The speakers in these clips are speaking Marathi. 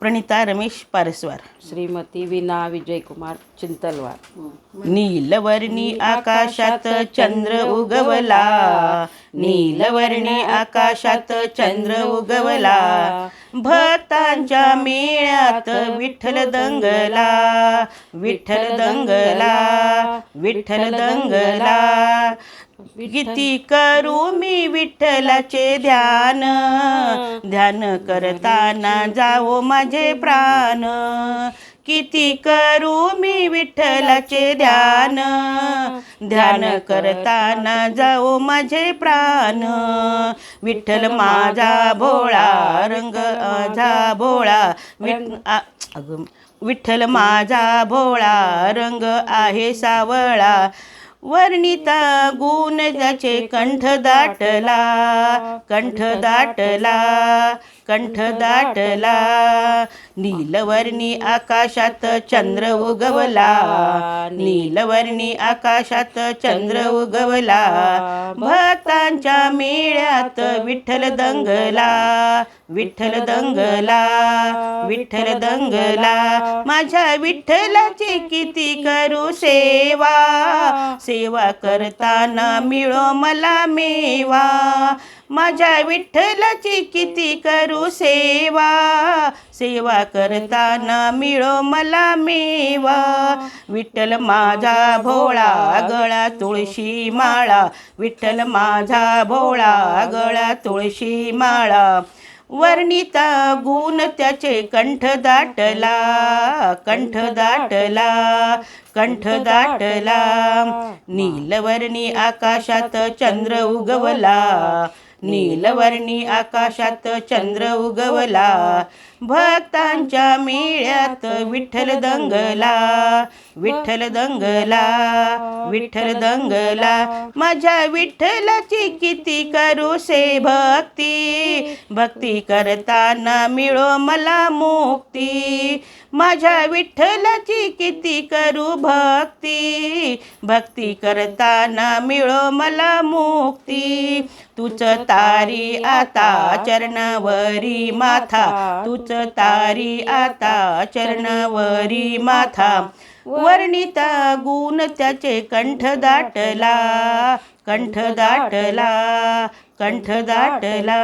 प्रणिता रमेश पारस्वार. श्रीमती विना विजयकुमार चिंतलवार. नीलवर्णी आकाशात चंद्र उगवला. नीलवर्णी आकाशात चंद्र उगवला. भक्तांच्या मेळ्यात विठ्ठल दंगला. विठ्ठल दंगला. विठ्ठल दंगला. किती करू मी विठ्ठलाचे ध्यान. ध्यान करताना जाओ माझे प्राण. किती करू मी विठ्ठलाचे ध्यान. ध्यान. करताना जाओ माझे प्राण. विठ्ठल माझा भोळा रंग माझा भोळा विठ्ठल माझा भोळा रंग आहे सावळा. वर्णिता गुण त्याचे कंठ दाटला कंठ दाटला कंठ दाटला. नीलवर्णी आकाशात चंद्र उगवला नीलवर्णी आकाशात चंद्र उगवला. भक्तांच्या मेळ्यात विठ्ठल दंगला विठ्ठल दंगला विठ्ठल दंगला. माझ्या विठ्ठलाची किती करू सेवा सेवा करताना मिळो मला मेवा. माझ्या विठ्ठलाची किती करू सेवा. सेवा करताना मिळो मला मेवा. विठ्ठल माझा भोळा गळा तुळशी माळा. विठ्ठल माझा भोळा गळा तुळशी माळा. वर्णिता गुण त्याचे कंठ दाटला कंठ दाटला कंठ दाटला. नीलवर्णी आकाशात चंद्र उगवला नीलवर्णी आकाशात चंद्र उगवला. भक्तांच्या मेळ्यात विठ्ठल दंगला. विठ्ठल दंगला विठ्ठल दंगला. माझ्या विठ्ठलाची किती करू से भक्ती. भक्ती करताना मिळो मला मुक्ती. माझ्या विठ्ठलाची किती करू भक्ती. भक्ती करताना मिळो मला मुक्ती. तुच तारी आता चरणावरी माथा. तुच तारी आता चरणावरी माथा. वर्णिता गुण त्याचे कंठ दाटला कंठ दाटला कंठ दाटला.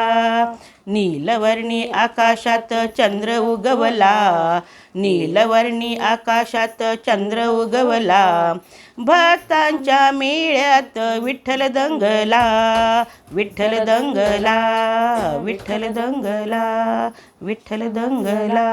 नीलवर्णी आकाशात चंद्र उगवला नीलवर्णी आकाशात चंद्र उगवला भक्तांच्या मेळ्यात विठ्ठल दंगला विठ्ठल दंगला विठ्ठल दंगला विठ्ठल दंगला.